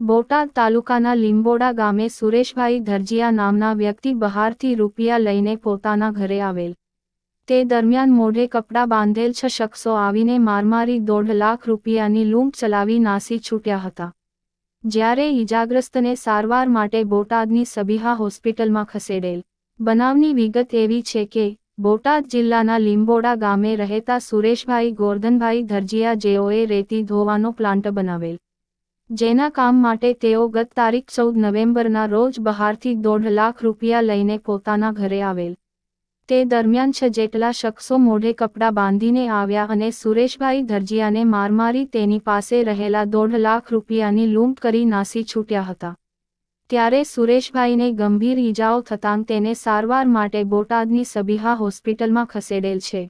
બોટાદ તાલુકાના લીંબોડા ગામે સુરેશભાઈ ધરજીયા નામના વ્યક્તિ બહારથી રૂપિયા લઈને પોતાના ઘરે આવેલ. તે દરમિયાન મોઢે કપડાં બાંધેલ છ શખ્સો આવીને મારમારી દોઢ લાખ રૂપિયાની લૂંટ ચલાવી નાસી છૂટ્યા હતા. જ્યારે ઈજાગ્રસ્તને સારવાર માટે બોટાદની સબીહા હોસ્પિટલમાં ખસેડેલ. બનાવની વિગત એવી છે કે, બોટાદ જિલ્લાના લીંબોડા ગામે રહેતા સુરેશભાઈ ગોરધનભાઈ ધરજીયા જેઓએ રેતી ધોવાનો પ્લાન્ટ બનાવેલ. જેના કામ માટે તેઓ ગત તારીખ ચૌદ નવેમ્બરના રોજ બહારથી દોઢ લાખ રૂપિયા લઈને પોતાના ઘરે આવેલ. તે દરમિયાન છ જેટલા શખ્સો મોઢે કપડાં બાંધીને આવ્યા અને સુરેશભાઈ ધરજીયાને મારમારી તેની પાસે રહેલા દોઢ લાખ રૂપિયાની લૂંટ કરી નાસી છૂટ્યા હતા. ત્યારે સુરેશભાઈને ગંભીર ઈજાઓ થતાં તેને સારવાર માટે બોટાદની સબીહા હોસ્પિટલમાં ખસેડેલ છે.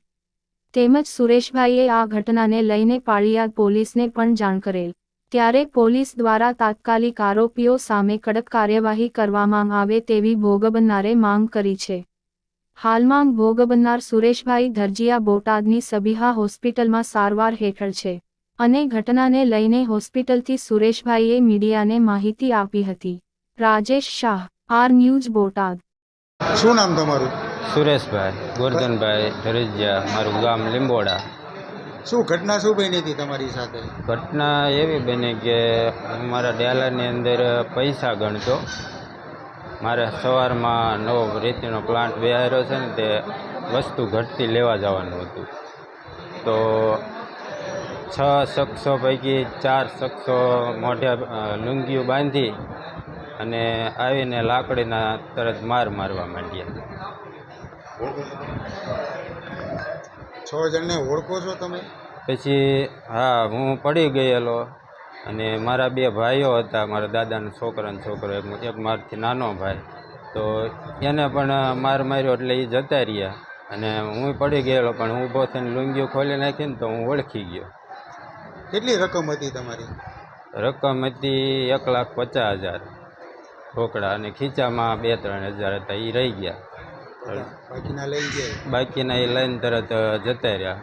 તેમજ સુરેશભાઈએ આ ઘટનાને લઈને પાળિયાદ પોલીસને પણ જાણ કરેલ. ત્યારે પોલીસ દ્વારા તાત્કાલિક આરોપીઓ સામે કડક કાર્યવાહી કરવામાં આવે તેવી ભોગ માંગ કરી છે. હાલમાં ભોગ બનનાર સુરેશભાઈ ધરજીયા બોટાદની સબીહા હોસ્પિટલમાં સારવાર હેઠળ છે અને ઘટનાને લઈને હોસ્પિટલથી સુરેશભાઈએ મીડિયાને માહિતી આપી હતી. Rajesh Shah R news Botad. શું નામ તમારું? સુરેશભાઈ ગોરધનભાઈ ધરજીયા મારું ગામ લીંબોડા. શું ઘટના શું બની હતી તમારી સાથે? ઘટના એવી બની કે હું મારા ડેલાની અંદર પૈસા ગણતો. મારે સવારમાં નવો રેતીનો પ્લાન્ટ બેહાર્યો છે ને તે વસ્તુ ઘટતી લેવા જવાનું હતું. તો છ શખ્સો પૈકી ચાર શખ્સો મોઢે લુંગીઓ બાંધી અને આવીને લાકડીના તરત માર મારવા માંડ્યા. છ જણને ઓળખો છો તમે? પછી હા હું પડી ગયેલો અને મારા બે ભાઈઓ હતા મારા દાદાના છોકરા અને છોકરો એક એક મારથી નાનો ભાઈ. તો એને પણ માર માર્યો એટલે એ જતા રહ્યા અને હું પડી ગયેલો પણ હું ઊભો થઈને લુંગીઓ ખોલી નાખીને તો હું ઓળખી ગયો. કેટલી રકમ હતી તમારી? રકમ હતી એક લાખ પચાસ હજાર. ઢોકળા અને ખીચામાં બે ત્રણ હજાર હતા એ રહી ગયા. બાકીના લઈ ગયા? બાકીના એ લઈને તરત જતા રહ્યા.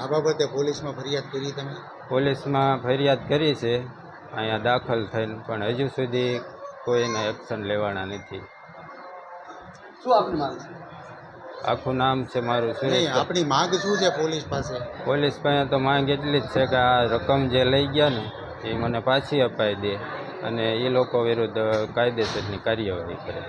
આ બાબતે પોલીસમાં ફરિયાદ કરી તમે? પોલીસમાં ફરિયાદ કરી છે. અહીંયા દાખલ થઈને પણ હજુ સુધી કોઈના એક્શન લેવાના નથી. શું આપની માંગ છે? આખું નામ છે મારું શું આપણી માંગ શું છે પોલીસ પાસે? પોલીસ પાસે તો માંગ એટલી જ છે કે આ રકમ જે લઈ ગયા ને એ મને પાછી અપાઈ દે અને એ લોકો વિરુદ્ધ કાયદેસરની કાર્યવાહી કરે.